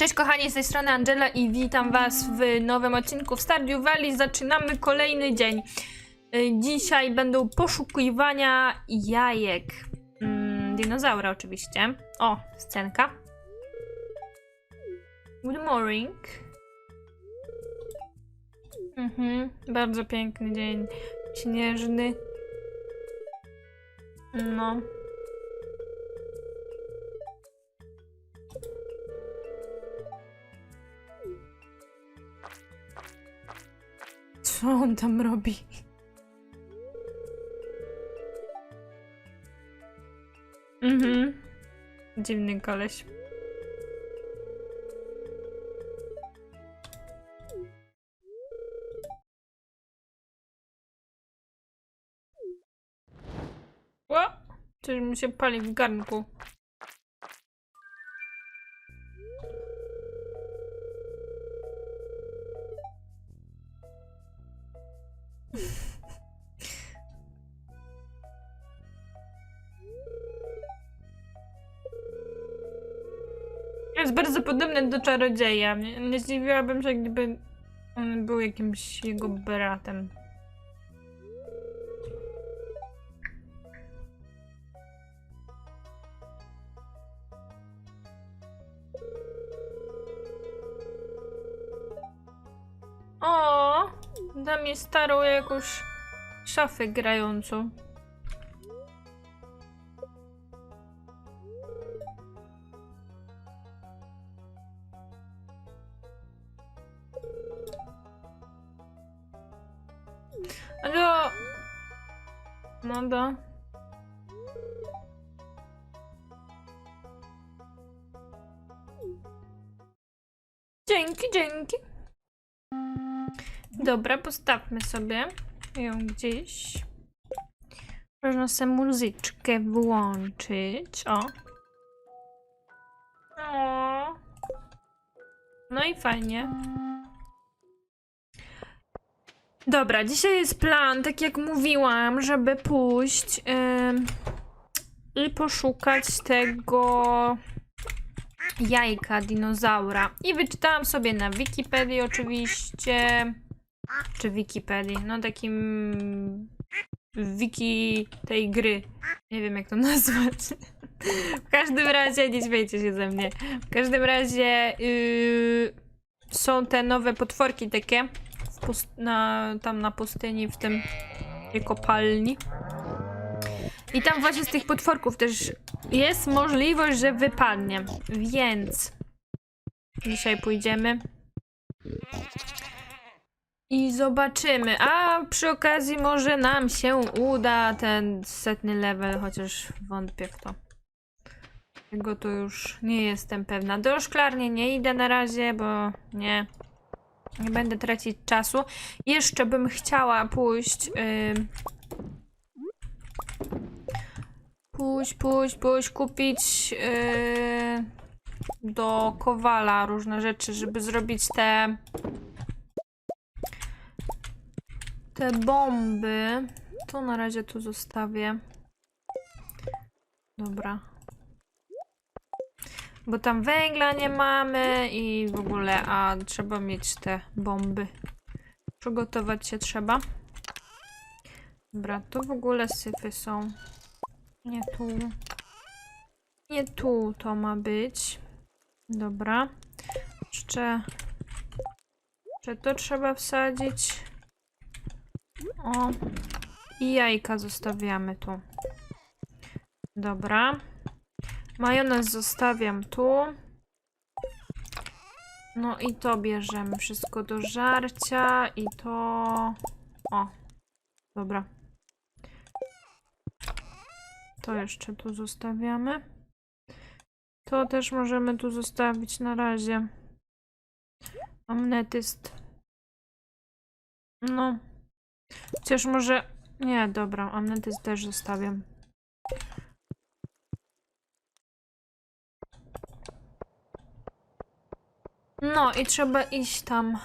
Cześć kochani, z tej strony Angela i witam was w nowym odcinku w Stardew Valley. Zaczynamy kolejny dzień. Y, Dzisiaj będą poszukiwania jajek. Mm, dinozaura oczywiście. O, scenka. Good morning. Mhm, bardzo piękny dzień. Śnieżny. No. Co on tam robi? Mhm. Dziwny koleś. O! Coś mu się pali w garnku. Podobny do czarodzieja. Nie, nie zdziwiłabym się, gdyby on był jakimś jego bratem. O, da mi starą jakąś szafę grającą. No Nada. Dzięki, dzięki. Dobra, postawmy sobie ją gdzieś. Można sobie muzyczkę włączyć. O. No i fajnie. Dobra, dzisiaj jest plan, tak jak mówiłam, żeby pójść ym, i poszukać tego jajka dinozaura. I wyczytałam sobie na Wikipedii oczywiście, czy Wikipedii, no takim wiki tej gry. Nie wiem jak to nazwać. W każdym razie, nie śmiejcie się ze mnie. W każdym razie yy, są te nowe potworki takie na, tam na pustyni, w tym tej kopalni. I tam właśnie z tych potworków też jest możliwość, że wypadnie. Więc dzisiaj pójdziemy i zobaczymy. A przy okazji może nam się uda ten setny level, chociaż wątpię w to. Tego to już nie jestem pewna. Do szklarni nie idę na razie, bo nie. Nie będę tracić czasu. Jeszcze bym chciała pójść. ym, pójść, pójść, pójść, kupić yy, do kowala różne rzeczy, żeby zrobić te. Te bomby. To na razie tu zostawię. Dobra. Bo tam węgla nie mamy i w ogóle, a trzeba mieć te bomby. Przygotować się trzeba. Dobra, tu w ogóle syfy są. Nie tu. Nie tu to ma być. Dobra. Jeszcze... Jeszcze to trzeba wsadzić. O. I jajka zostawiamy tu. Dobra. Majonez zostawiam tu. No i to bierzemy wszystko do żarcia i to... O. Dobra. To jeszcze tu zostawiamy. To też możemy tu zostawić na razie. Amnetyst. No. Chociaż może... Nie, dobra. Amnetyst też zostawiam. No i trzeba iść tam.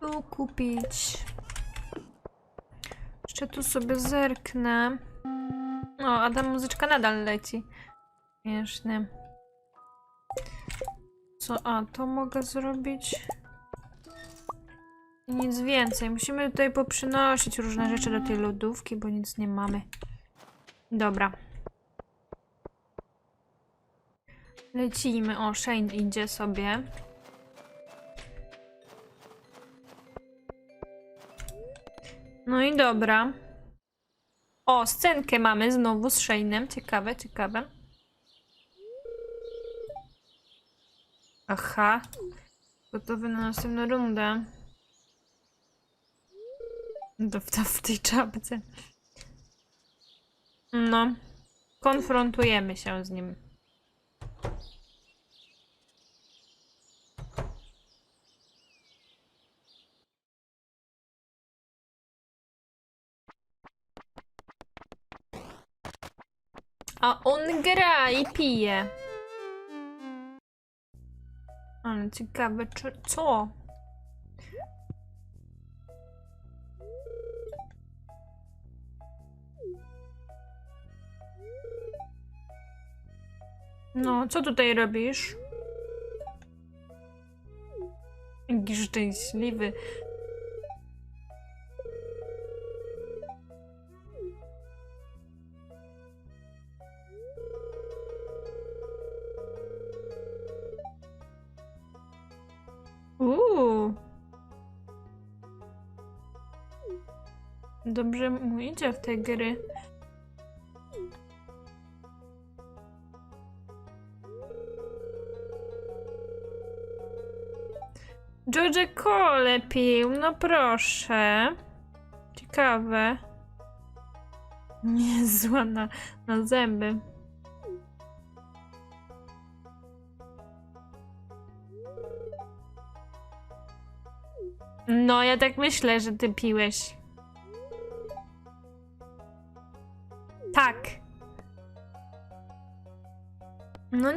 Tu kupić. Jeszcze tu sobie zerknę. O, a ta muzyczka nadal leci. Śmiesznie. Co? A, to mogę zrobić. Nic więcej. Musimy tutaj poprzynosić różne rzeczy do tej lodówki, bo nic nie mamy. Dobra. Lecimy. O, Shane idzie sobie. No i dobra. O, scenkę mamy znowu z Shane'em. Ciekawe, ciekawe. Aha. Gotowy na następną rundę. To w, w tej czapce. No. Konfrontujemy się z nim. A on gra i pije. Ale ciekawe, czy, co? No, co tutaj robisz? Jaki szczęśliwy. Dobrze mu idzie w te gry. George Cole pił, no proszę. Ciekawe. Nie zła na, na zęby. No, ja tak myślę, że ty piłeś.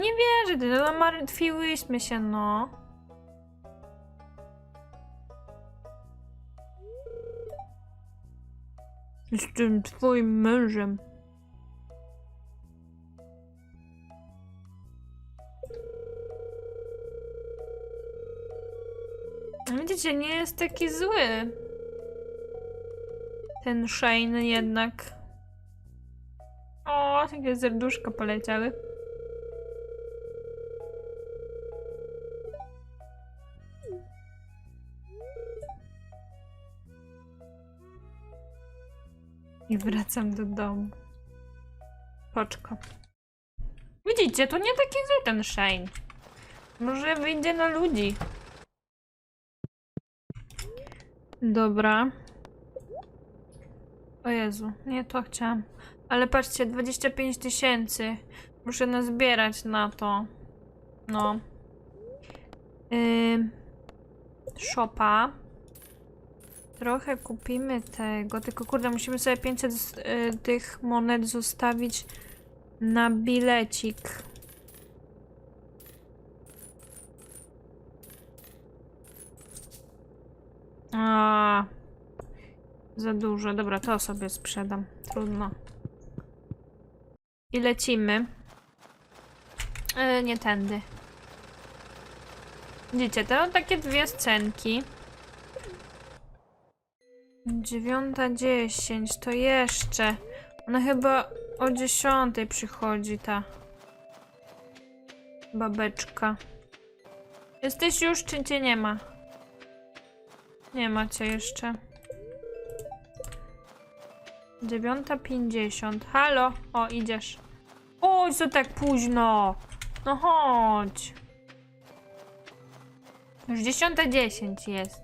Nie wierzę, no martwiłyśmy się, no. Jestem twoim mężem. Widzicie, nie jest taki zły. Ten Shane jednak. O, takie serduszko poleciały. I wracam do domu. Poczko. Widzicie, to nie taki zły ten Shane. Może wyjdzie na ludzi. Dobra. O Jezu, nie to chciałam. Ale patrzcie, 25 tysięcy. Muszę nazbierać na to. No. Yy, shopa. Trochę kupimy tego, tylko kurde, musimy sobie 500 z- y, tych monet zostawić na bilecik. A, za dużo. Dobra, to sobie sprzedam. Trudno. I lecimy. E, nie tędy. Widzicie, to takie dwie scenki. Dziewiąta dziesięć, to jeszcze. Ona chyba o dziesiątej przychodzi ta babeczka. Jesteś już, czy cię nie ma? Nie macie jeszcze. Dziewiąta pięćdziesiąt. Halo? O, idziesz. Oj, co tak późno? No chodź. Już dziesiąta dziesięć jest.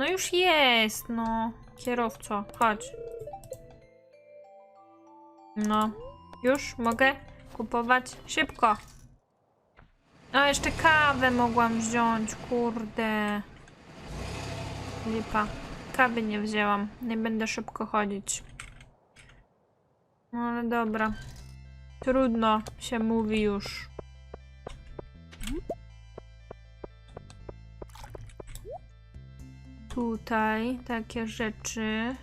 No już jest, no. Kierowco, chodź. No. Już mogę kupować szybko. A jeszcze kawę mogłam wziąć, kurde. Lipa. Kawy nie wzięłam. Nie będę szybko chodzić. No ale dobra. Trudno się mówi już. Tutaj takie rzeczy.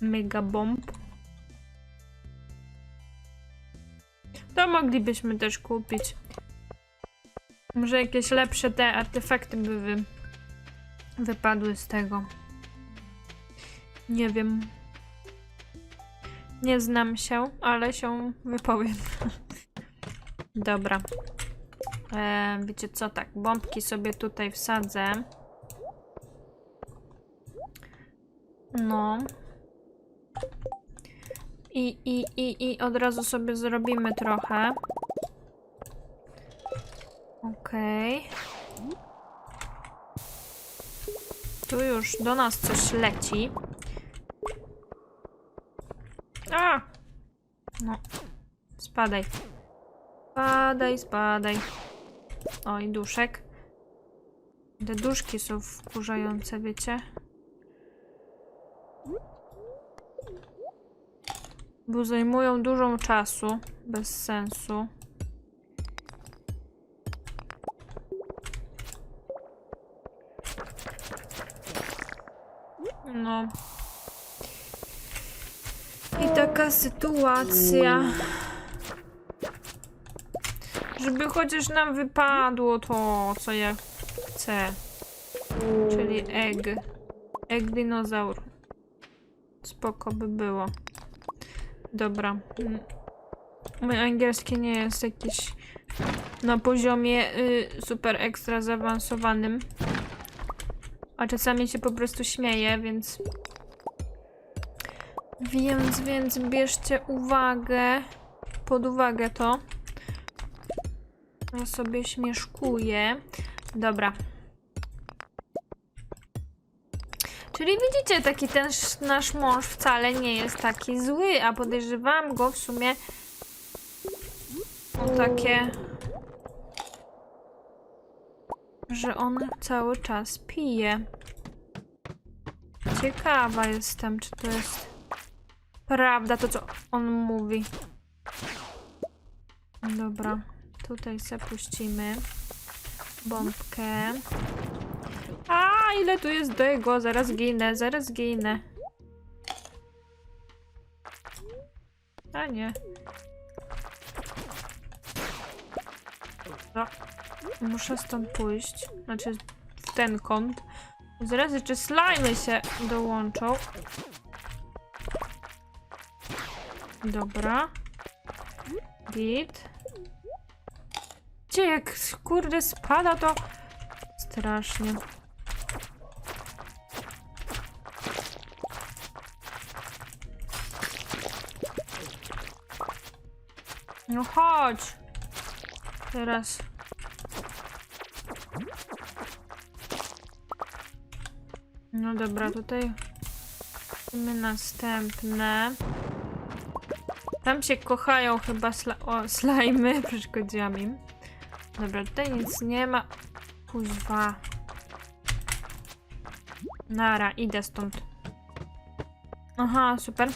Mega bomb. To moglibyśmy też kupić. Może jakieś lepsze te artefakty by wy... wypadły z tego. Nie wiem. Nie znam się, ale się wypowiem. Dobra. E, wiecie co, tak, bombki sobie tutaj wsadzę. No. I, i, i, i od razu sobie zrobimy trochę. Okej. Tu już do nas coś leci. A! No. Spadaj. Spadaj, spadaj. Oj, duszek. Te duszki są wkurzające, wiecie? Bo zajmują dużo czasu. Bez sensu. No. I taka sytuacja. Żeby chociaż nam wypadło to, co ja chcę. Czyli egg. Egg dinozaur. Spoko by było. Dobra. Mm. Mój angielski nie jest jakiś na poziomie y, super ekstra zaawansowanym. A czasami się po prostu śmieję, więc... Więc, więc bierzcie uwagę, pod uwagę to. Ja sobie śmieszkuję. Dobra. Czyli widzicie, taki ten sz- nasz mąż wcale nie jest taki zły, a podejrzewałam go w sumie o takie, że on cały czas pije. Ciekawa jestem, czy to jest prawda, to co on mówi. Dobra, tutaj se puścimy bombkę. A, ile tu jest tego? Zaraz ginę, zaraz ginę. A nie. No. Muszę stąd pójść. Znaczy w ten kąt. Zaraz jeszcze slajmy się dołączą. Dobra. Git. Gdzie jak kurde spada to strasznie. No chodź. Teraz. No dobra, tutaj mamy następne. Tam się kochają chyba sla o, slajmy, przeszkodziłam im. Dobra, tutaj nic nie ma. Kuźwa. Nara, idę stąd. Aha, super.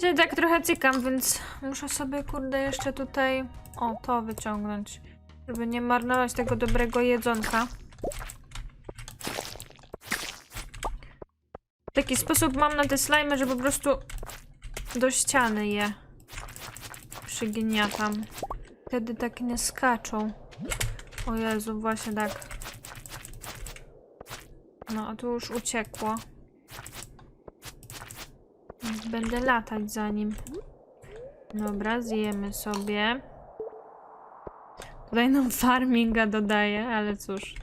Się tak trochę cykam, więc muszę sobie kurde jeszcze tutaj o to wyciągnąć, żeby nie marnować tego dobrego jedzonka. Taki sposób mam na te slajmy, że po prostu do ściany je przygniatam. Wtedy tak nie skaczą. O Jezu, właśnie tak. No, a tu już uciekło. Będę latać za nim. Dobra, zjemy sobie. Tutaj nam farminga dodaje, ale cóż.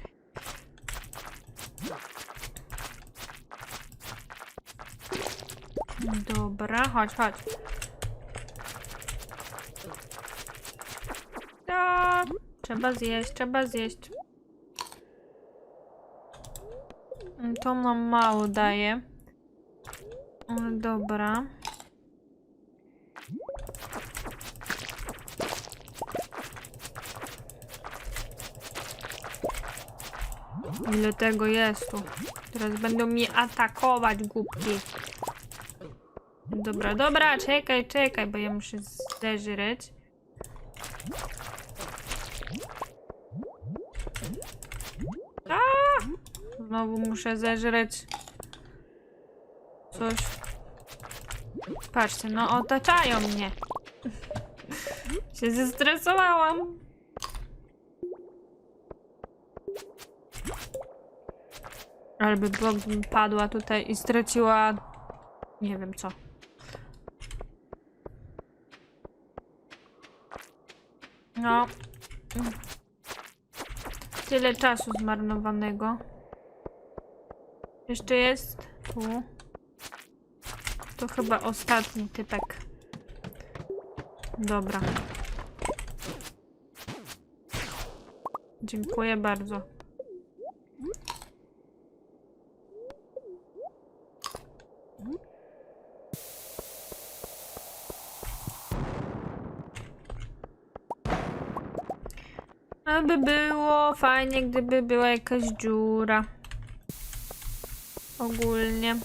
Dobra, chodź, chodź. No, trzeba zjeść, trzeba zjeść. To nam mało daje. Dobra. Ile tego jest tu? Teraz będą mnie atakować, głupki. Dobra, dobra, czekaj, czekaj, bo ja muszę zeżreć. A! Znowu muszę zeżreć coś. Patrzcie, no otaczają mnie. się zestresowałam. Albo padła tutaj i straciła... Nie wiem co. No. Tyle czasu zmarnowanego. Jeszcze jest tu. To chyba ostatni typek. Dobra. Dziękuję bardzo. Aby było fajnie, gdyby była jakaś dziura. Ogólnie.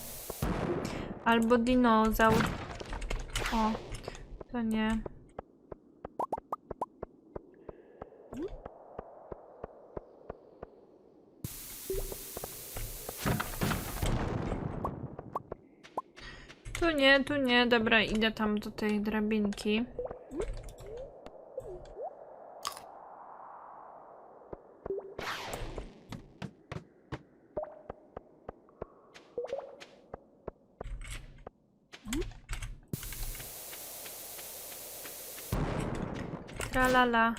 Albo dinozaur. O, to nie. Tu nie, tu nie. Dobra, idę tam do tej drabinki. Tralala.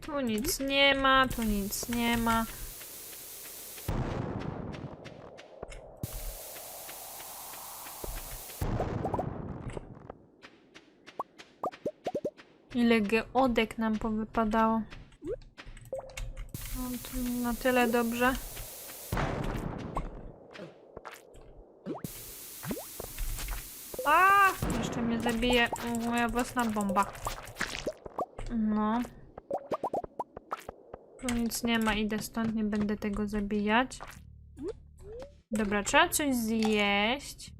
Tu nic nie ma, tu nic nie ma. Ile geodek nam powypadało. Na tyle dobrze. A! Jeszcze mnie zabije moja własna bomba. No. Tu nic nie ma, idę stąd, nie będę tego zabijać. Dobra, trzeba coś zjeść.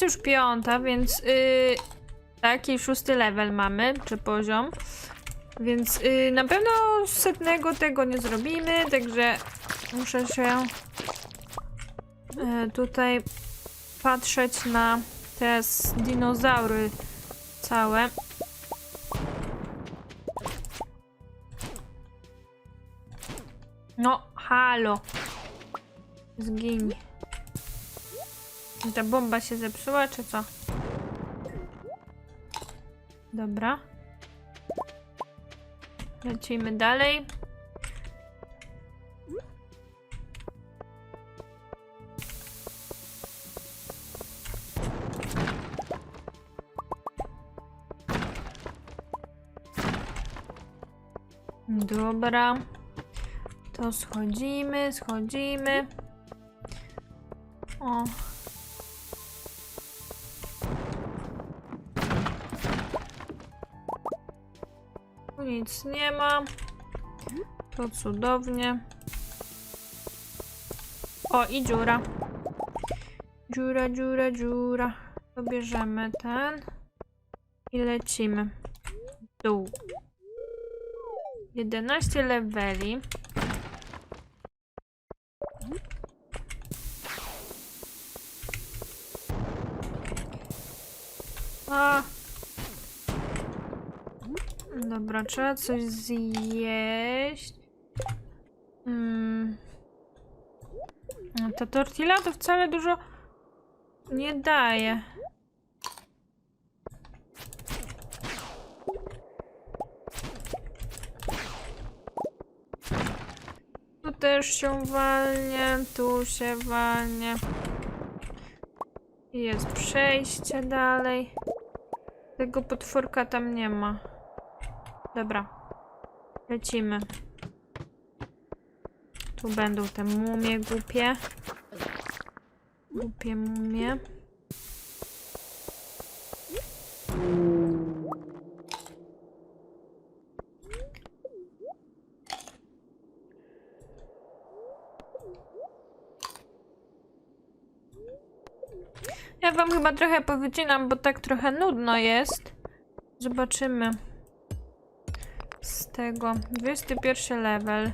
Jest już piąta, więc yy, taki szósty level mamy, czy poziom. Więc yy, na pewno setnego tego nie zrobimy, także muszę się yy, tutaj patrzeć na te dinozaury całe. No, halo. Zgiń. Ta bomba się zepsuła, czy co? Dobra. Lecimy dalej. Dobra. To schodzimy, schodzimy. O. nic nie ma. To cudownie. O, i dziura. Dziura, dziura, dziura. To bierzemy ten. I lecimy. W Dół. 11 leveli. A. Dobra, trzeba coś zjeść. Mm. No, Ta tortilla to wcale dużo nie daje. Tu też się walnie, tu się walnie. Jest przejście dalej. Tego potworka tam nie ma. Dobra. Lecimy. Tu będą te mumie głupie. Głupie mumie. Ja wam chyba trochę powycinam, bo tak trochę nudno jest. Zobaczymy. Z tego. 21 level.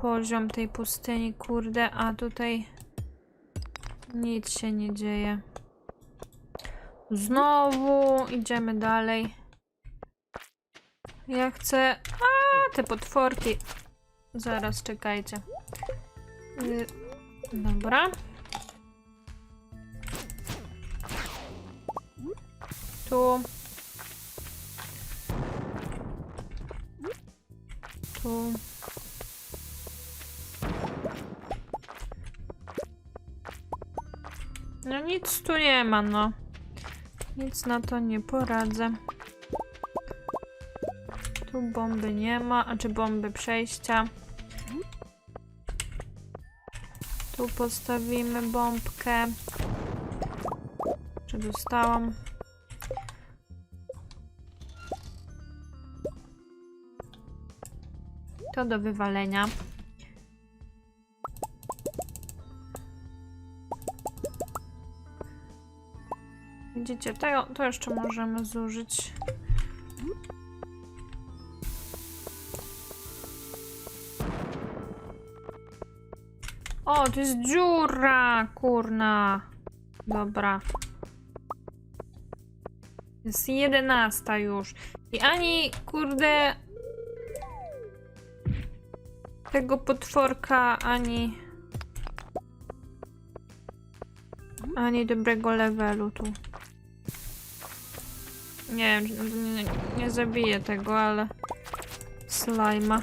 Poziom tej pustyni, kurde, a tutaj nic się nie dzieje. Znowu idziemy dalej. Ja chcę. A, te potworki. Zaraz czekajcie. Y, Dobra. Tu. Tu. No nic tu nie ma, no. Nic na to nie poradzę. Tu bomby nie ma, a czy bomby przejścia. Tu postawimy bombkę. Czy dostałam? To do wywalenia. Widzicie, to, to jeszcze możemy zużyć. O, to jest dziura, kurna. Dobra. Jest jedenasta już. I ani, kurde, tego potworka, ani ani dobrego levelu tu. Nie wiem, nie, nie zabiję tego, ale slajma.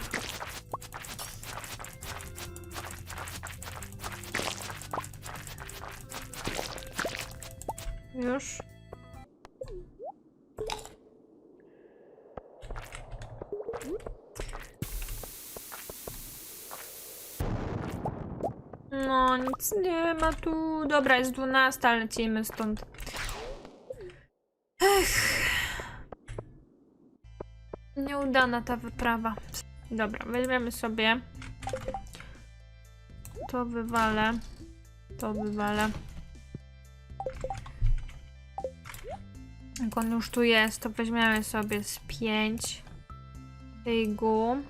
Ma tu. Dobra, jest 12, ale lecimy stąd. Ech. Nieudana ta wyprawa. Dobra, weźmiemy sobie. To wywalę. To wywalę. Jak on już tu jest, to weźmiemy sobie z 5 tej gum.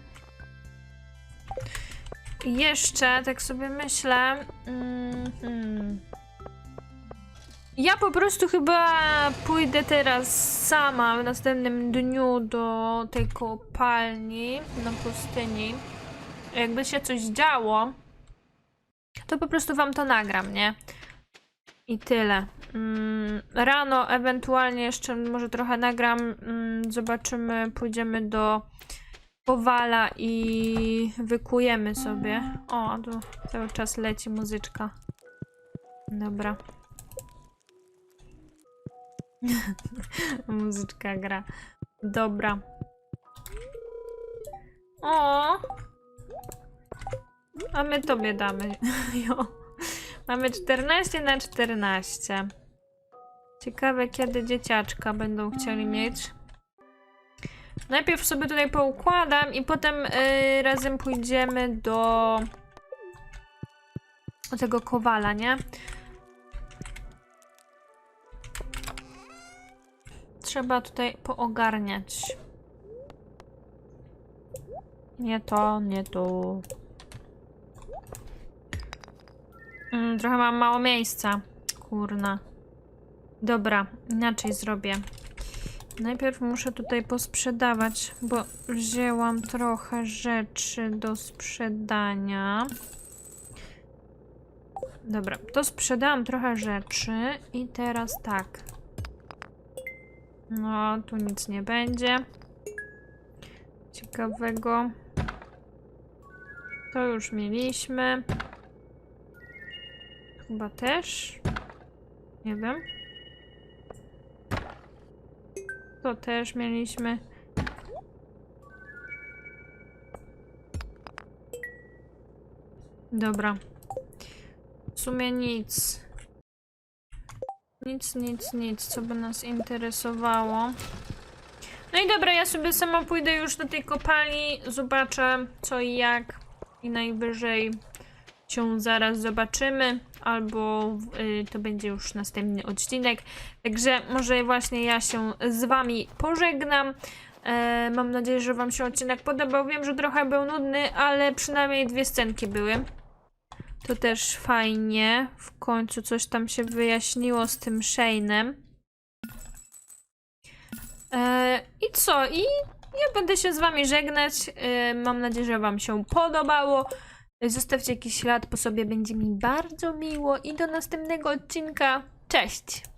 Jeszcze, tak sobie myślę. Mm. Ja po prostu chyba pójdę teraz sama w następnym dniu do tej kopalni na pustyni. Jakby się coś działo, to po prostu wam to nagram, nie? I tyle. Mm, rano ewentualnie jeszcze może trochę nagram. Mm, zobaczymy, pójdziemy do Powala i wykujemy sobie. O, tu cały czas leci muzyczka. Dobra. Muzyczka gra. Dobra. O! A my tobie damy. Jo. Mamy 14 na 14. Ciekawe, kiedy dzieciaczka będą chcieli mieć. Najpierw sobie tutaj poukładam i potem yy, razem pójdziemy do, do tego kowala, nie? Trzeba tutaj poogarniać. Nie to, nie tu. Mm, trochę mam mało miejsca. Kurna. Dobra, inaczej zrobię. Najpierw muszę tutaj posprzedawać, bo wzięłam trochę rzeczy do sprzedania. Dobra, to sprzedałam trochę rzeczy i teraz tak. No, tu nic nie będzie. Ciekawego. To już mieliśmy. Chyba też. Nie wiem. To też mieliśmy. Dobra. W sumie nic. Nic, nic, nic, co by nas interesowało. No i dobra, ja sobie sama pójdę już do tej kopalni, zobaczę co i jak i najwyżej cię zaraz zobaczymy, albo y, to będzie już następny odcinek. Także może właśnie ja się z wami pożegnam. E, mam nadzieję, że wam się odcinek podobał. Wiem, że trochę był nudny, ale przynajmniej dwie scenki były. To też fajnie. W końcu coś tam się wyjaśniło z tym Shane'em. E, I co? I ja będę się z wami żegnać. E, mam nadzieję, że wam się podobało. Zostawcie jakiś ślad po sobie, będzie mi bardzo miło. I do następnego odcinka. Cześć!